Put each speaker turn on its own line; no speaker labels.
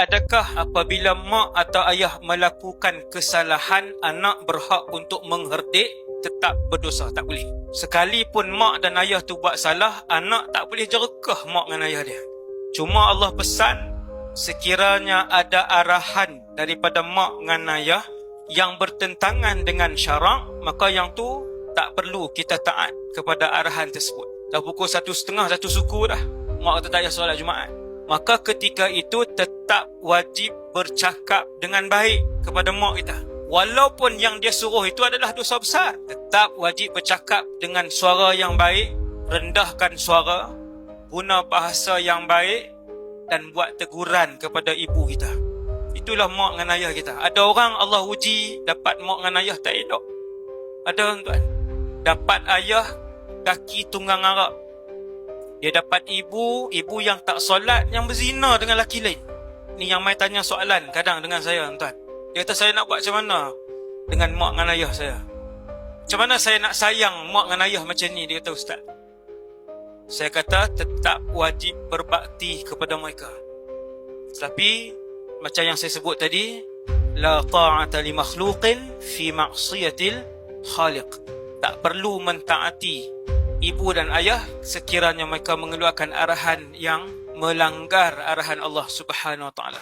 adakah apabila mak atau ayah melakukan kesalahan anak berhak untuk mengherdik? Tetap berdosa tak boleh. Sekalipun mak dan ayah tu buat salah anak tak boleh jerkah mak dengan ayah dia. Cuma Allah pesan sekiranya ada arahan daripada mak dengan ayah yang bertentangan dengan syarak maka yang tu tak perlu kita taat kepada arahan tersebut. Dah pukul satu setengah satu suku dah mak kata tak payah solat Jumaat maka ketika itu tetap wajib bercakap dengan baik kepada mak kita. Walaupun yang dia suruh itu adalah dosa besar, tetap wajib bercakap dengan suara yang baik, rendahkan suara, guna bahasa yang baik dan buat teguran kepada ibu kita. Itulah mak dengan ayah kita. Ada orang Allah uji dapat mak dengan ayah tak elok. Ada tuan. Dapat ayah kaki tunggang arak dia dapat ibu, ibu yang tak solat yang berzina dengan lelaki lain. Ni yang mai tanya soalan kadang dengan saya tuan. Dia kata saya nak buat macam mana dengan mak dengan ayah saya. Macam mana saya nak sayang mak dengan ayah macam ni dia kata ustaz. Saya kata tetap wajib berbakti kepada mereka. Tapi macam yang saya sebut tadi, la ta'ata li makhluqin fi ma'siyatil khaliq. Tak perlu mentaati ibu dan ayah sekiranya mereka mengeluarkan arahan yang melanggar arahan Allah Subhanahu Wa Taala.